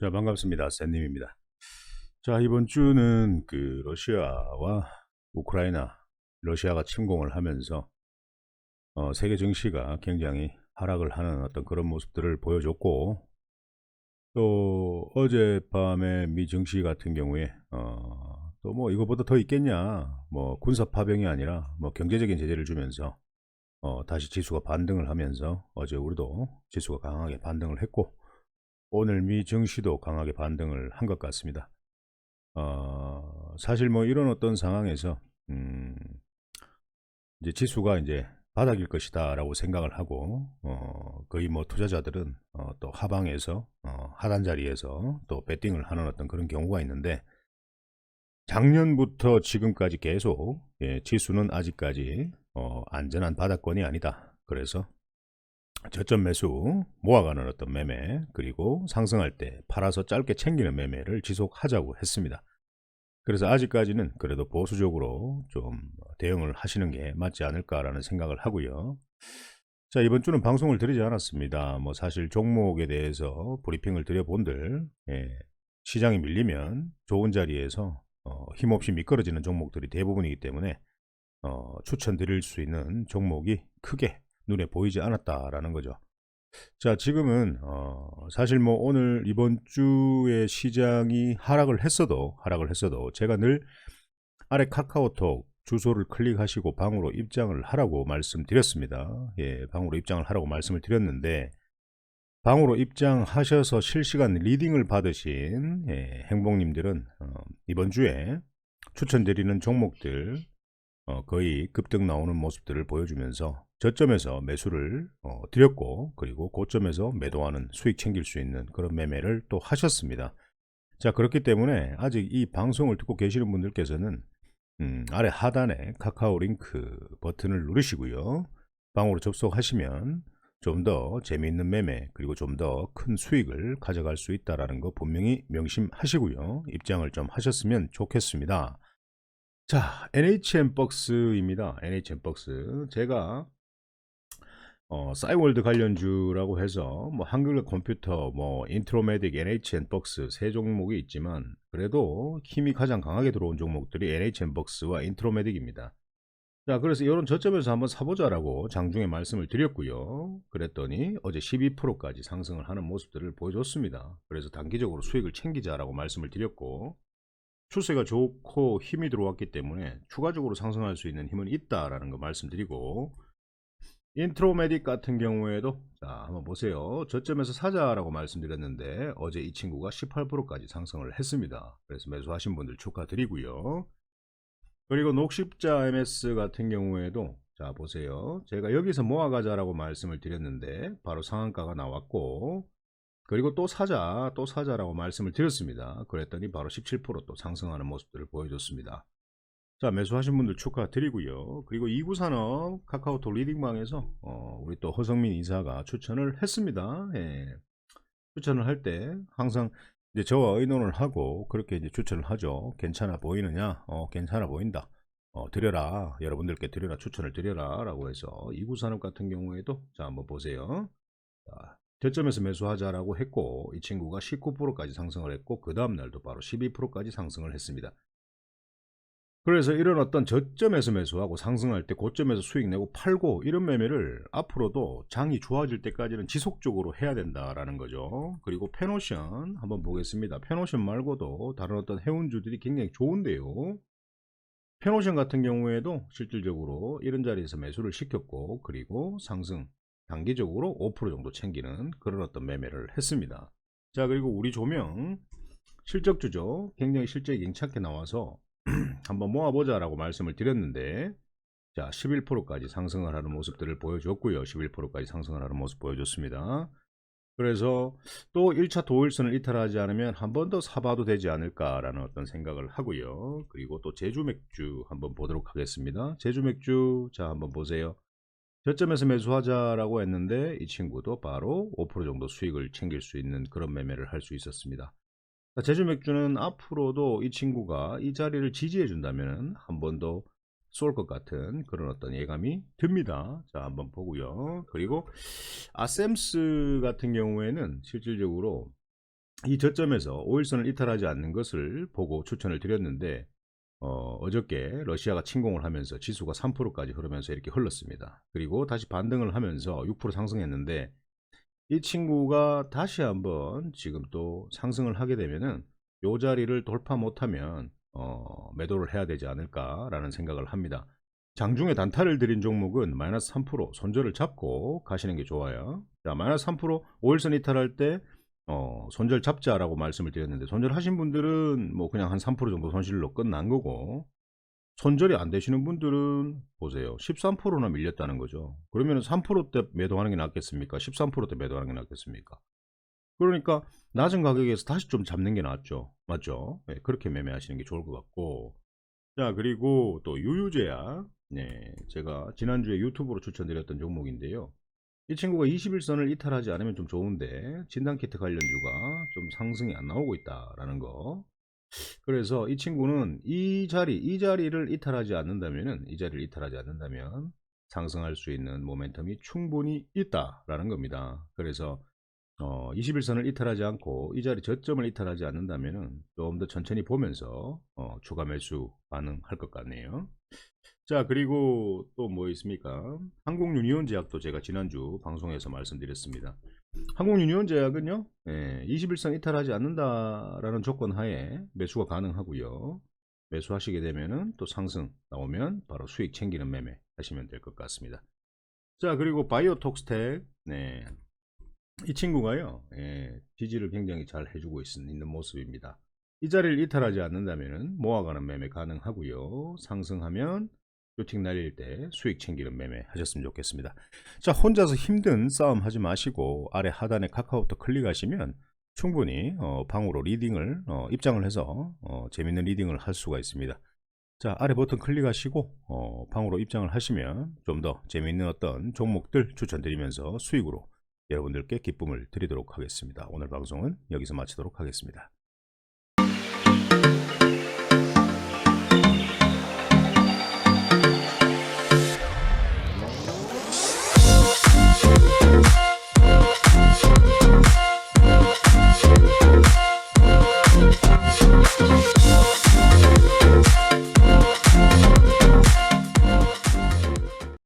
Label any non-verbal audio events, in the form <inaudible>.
자, 반갑습니다. 샌님입니다. 자, 이번 주는 그 러시아와 우크라이나, 러시아가 침공을 하면서 어, 세계 증시가 굉장히 하락을 하는 어떤 그런 모습들을 보여줬고 또 어젯밤에 미 증시 같은 경우에 어, 또 뭐 이거보다 더 있겠냐 뭐 군사 파병이 아니라 뭐 경제적인 제재를 주면서 어, 다시 지수가 반등을 하면서 어제 우리도 지수가 강하게 반등을 했고 오늘 미 증시도 강하게 반등을 한 것 같습니다. 어, 사실 뭐 이런 어떤 상황에서 음, 이제 지수가 이제 바닥일 것이다라고 생각을 하고 어, 거의 뭐 투자자들은 어, 또 하방에서 어, 하단 자리에서 또 베팅을 하는 어떤 그런 경우가 있는데 작년부터 지금까지 계속 예, 지수는 아직까지 어, 안전한 바닥권이 아니다. 그래서 저점 매수 모아가는 어떤 매매 그리고 상승할 때 팔아서 짧게 챙기는 매매를 지속하자고 했습니다. 그래서 아직까지는 그래도 보수적으로 좀 대응을 하시는 게 맞지 않을까라는 생각을 하고요. 자 이번 주는 방송을 드리지 않았습니다. 뭐 사실 종목에 대해서 브리핑을 드려본들 예, 시장이 밀리면 좋은 자리에서 어, 힘없이 미끄러지는 종목들이 대부분이기 때문에 어, 추천드릴 수 있는 종목이 크게 눈에 보이지 않았다라는 거죠. 자, 지금은 어, 사실 뭐 오늘 이번 주에 시장이 하락을 했어도 하락을 했어도 제가 늘 아래 카카오톡 주소를 클릭하시고 방으로 입장을 하라고 말씀드렸습니다. 예, 방으로 입장을 하라고 말씀을 드렸는데 방으로 입장하셔서 실시간 리딩을 받으신 예, 행복님들은 어, 이번 주에 추천드리는 종목들 어, 거의 급등 나오는 모습들을 보여주면서 저점에서 매수를 어, 드렸고 그리고 고점에서 매도하는 수익 챙길 수 있는 그런 매매를 또 하셨습니다. 자 그렇기 때문에 아직 이 방송을 듣고 계시는 분들께서는 음, 아래 하단에 카카오 링크 버튼을 누르시고요. 방으로 접속하시면 좀 더 재미있는 매매 그리고 좀 더 큰 수익을 가져갈 수 있다라는 거 분명히 명심하시고요. 입장을 좀 하셨으면 좋겠습니다. 자, NHN 박스입니다. NHN 박스. 제가 어, 싸이월드 관련주라고 해서 뭐 한글 컴퓨터, 뭐 인트로메딕, NHN 박스 세 종목이 있지만 그래도 힘이 가장 강하게 들어온 종목들이 NHN 박스와 인트로메딕입니다. 자, 그래서 이런 저점에서 한번 사보자라고 장중에 말씀을 드렸고요. 그랬더니 어제 12%까지 상승을 하는 모습들을 보여줬습니다. 그래서 단기적으로 수익을 챙기자라고 말씀을 드렸고 추세가 좋고 힘이 들어왔기 때문에 추가적으로 상승할 수 있는 힘은 있다라는 거 말씀드리고 인트로메딕 같은 경우에도 자 한번 보세요. 저점에서 사자라고 말씀드렸는데 어제 이 친구가 18%까지 상승을 했습니다. 그래서 매수하신 분들 축하드리고요. 그리고 녹십자 MS 같은 경우에도 자 보세요. 제가 여기서 모아가자라고 말씀을 드렸는데 바로 상한가가 나왔고 그리고 또 사자, 또 사자라고 말씀을 드렸습니다. 그랬더니 바로 17%또 상승하는 모습들을 보여줬습니다. 자, 매수하신 분들 축하드리고요. 그리고 이구산업 카카오톡 리딩방에서 어, 우리 또 허성민 이사가 추천을 했습니다. 예. 추천을 할 때 항상 이제 저와 의논을 하고 그렇게 이제 추천을 하죠. 괜찮아 보이느냐? 어, 괜찮아 보인다. 어, 드려라. 여러분들께 드려라. 추천을 드려라. 라고 해서 이구산업 같은 경우에도 자, 한번 보세요. 자, 저점에서 매수하자라고 했고 이 친구가 19%까지 상승을 했고 그 다음날도 바로 12%까지 상승을 했습니다. 그래서 이런 어떤 저점에서 매수하고 상승할 때 고점에서 수익 내고 팔고 이런 매매를 앞으로도 장이 좋아질 때까지는 지속적으로 해야 된다라는 거죠. 그리고 페노션 한번 보겠습니다. 페노션 말고도 다른 어떤 해운주들이 굉장히 좋은데요. 페노션 같은 경우에도 실질적으로 이런 자리에서 매수를 시켰고 그리고 상승 단기적으로 5% 정도 챙기는 그런 어떤 매매를 했습니다. 자 그리고 우리 조명 실적주죠. 굉장히 실적이 괜찮게 나와서 <clears throat> 한번 모아보자 라고 말씀을 드렸는데 자 11%까지 상승을 하는 모습들을 보여줬고요. 11%까지 상승을 하는 모습 보여줬습니다. 그래서 또 1차 도일선을 이탈하지 않으면 한 번 더 사봐도 되지 않을까라는 어떤 생각을 하고요. 그리고 또 제주 맥주 한번 보도록 하겠습니다. 제주 맥주 자 한번 보세요. 저점에서 매수하자라고 했는데 이 친구도 바로 5% 정도 수익을 챙길 수 있는 그런 매매를 할 수 있었습니다. 제주 맥주는 앞으로도 이 친구가 이 자리를 지지해 준다면 한 번 더 쏠 것 같은 그런 어떤 예감이 듭니다. 자 한번 보고요. 그리고 아셈스 같은 경우에는 실질적으로 이 저점에서 5일선을 이탈하지 않는 것을 보고 추천을 드렸는데 어, 저께 러시아가 침공을 하면서 지수가 3%까지 흐르면서 이렇게 흘렀습니다. 그리고 다시 반등을 하면서 6% 상승했는데 이 친구가 다시 한번 지금 또 상승을 하게 되면은 요 자리를 돌파 못하면 어, 매도를 해야 되지 않을까라는 생각을 합니다. 장중에 단타를 드린 종목은 마이너스 3% 손절을 잡고 가시는 게 좋아요. 자, 마이너스 3% 5일선 이탈할 때 어, 손절 잡자라고 말씀을 드렸는데 손절 하신 분들은 뭐 그냥 한 3% 정도 손실로 끝난 거고 손절이 안 되시는 분들은 보세요. 13%나 밀렸다는 거죠. 그러면 3%대 매도하는 게 낫겠습니까? 13%대 매도하는 게 낫겠습니까? 그러니까 낮은 가격에서 다시 좀 잡는 게 낫죠. 맞죠? 네, 그렇게 매매하시는 게 좋을 것 같고 자 그리고 또 유유제약 네, 제가 지난주에 유튜브로 추천드렸던 종목인데요. 이 친구가 21선을 이탈하지 않으면 좀 좋은데 진단키트 관련주가 좀 상승이 안 나오고 있다라는 거. 그래서 이 친구는 이 자리, 이 자리를 이탈하지 않는다면은 이 자리를 이탈하지 않는다면 상승할 수 있는 모멘텀이 충분히 있다라는 겁니다. 그래서 어, 21선을 이탈하지 않고 이 자리 저점을 이탈하지 않는다면은 좀더 천천히 보면서 어, 추가 매수 가능할 것 같네요. 자 그리고 또 뭐 있습니까? 한국유니온 제약도 제가 지난주 방송에서 말씀드렸습니다. 한국유니온 제약은요, 예, 21선 이탈하지 않는다라는 조건 하에 매수가 가능하고요. 매수하시게 되면은 또 상승 나오면 바로 수익 챙기는 매매 하시면 될 것 같습니다. 자 그리고 바이오톡스텍, 네, 이 친구가요, 예, 지지를 굉장히 잘 해주고 있, 있는 모습입니다. 이 자리를 이탈하지 않는다면 모아가는 매매 가능하고요. 상승하면 뷰팅 날릴 때 수익 챙기는 매매 하셨으면 좋겠습니다. 자, 혼자서 힘든 싸움 하지 마시고 아래 하단에 카카오톡 클릭하시면 충분히 어, 방으로 리딩을 어, 입장을 해서 어, 재밌는 리딩을 할 수가 있습니다. 자, 아래 버튼 클릭하시고 어, 방으로 입장을 하시면 좀 더 재밌는 어떤 종목들 추천드리면서 수익으로 여러분들께 기쁨을 드리도록 하겠습니다. 오늘 방송은 여기서 마치도록 하겠습니다.